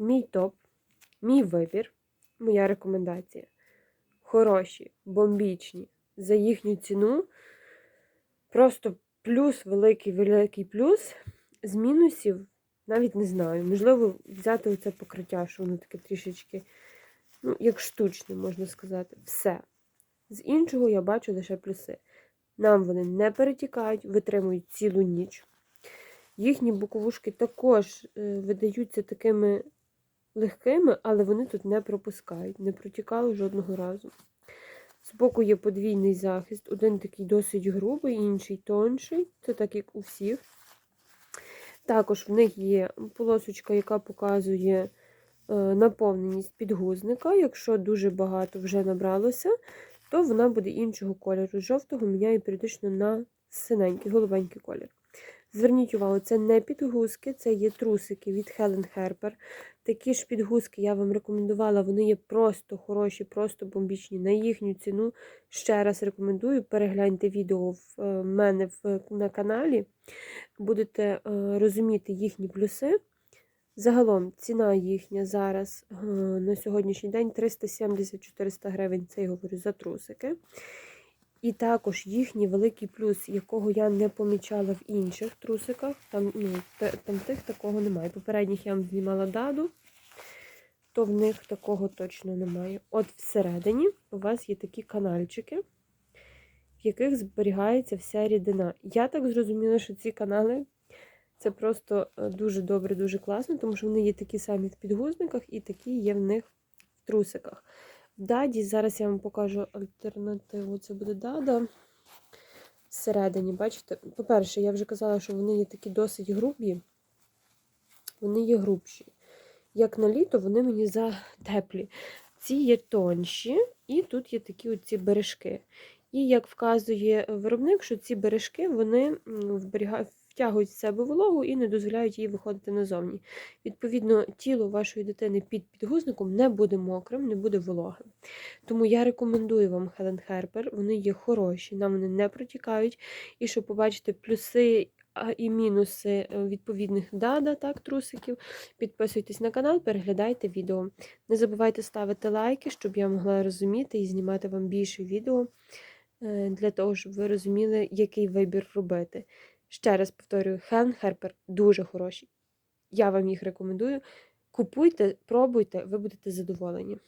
Мій топ, мій вибір, моя рекомендація. Хороші, бомбічні. За їхню ціну. Просто плюс, великий, великий плюс. З мінусів навіть не знаю. Можливо, взяти оце покриття, що воно таке трішечки, ну, як штучне, можна сказати. Все. З іншого я бачу лише плюси. Нам вони не перетікають, витримують цілу ніч. Їхні боковушки також е, видаються такими легкими, але вони тут не пропускають, не протікали жодного разу. Збоку є подвійний захист, один такий досить грубий, інший тонший. Це так, як у всіх. Також в них є полосочка, яка показує е, наповненість підгузника. Якщо дуже багато вже набралося, то вона буде іншого кольору. Жовтого міняє періодично на синенький, голубенький колір. Зверніть увагу, це не підгузки, це є трусики від Helen Herper. Такі ж підгузки я вам рекомендувала, вони є просто хороші, просто бомбічні. На їхню ціну ще раз рекомендую. Перегляньте відео в е, мене на каналі, будете е, розуміти їхні плюси. Загалом ціна їхня зараз е, на сьогоднішній день 370-400 гривень, це я говорю за трусики. І також їхній великий плюс, якого я не помічала в інших трусиках. Там ну, там тих такого немає. Попередніх я вам знімала даду, то в них такого точно немає. От всередині у вас є такі канальчики, в яких зберігається вся рідина. Я так зрозуміла, що ці канали це просто е, дуже добре, дуже класно, тому що вони є такі самі в підгузниках і такі є в них в трусиках. Даді, зараз я вам покажу альтернативу. Це буде дада. Всередині, бачите? По-перше, я вже казала, що вони є такі досить грубі. Вони є грубші. Як на літо, вони мені затеплі. Ці є тонші, і тут є такі оці бережки. І як вказує виробник, що ці бережки вони вберігають, втягують в себе вологу і не дозволяють їй виходити назовні. Відповідно, тіло вашої дитини під підгузником не буде мокрим, не буде вологим. Тому я рекомендую вам Helen Herper, вони є хороші, нам вони не протікають. І щоб побачити плюси і мінуси е, відповідних дада, так, трусиків, підписуйтесь на канал, переглядайте відео. Не забувайте ставити лайки, щоб я могла розуміти і знімати вам більше відео е, для того, щоб ви розуміли, який вибір робити. Ще раз повторюю, хен Херпер дуже хороші. Я вам їх рекомендую. Купуйте, пробуйте, ви будете задоволені.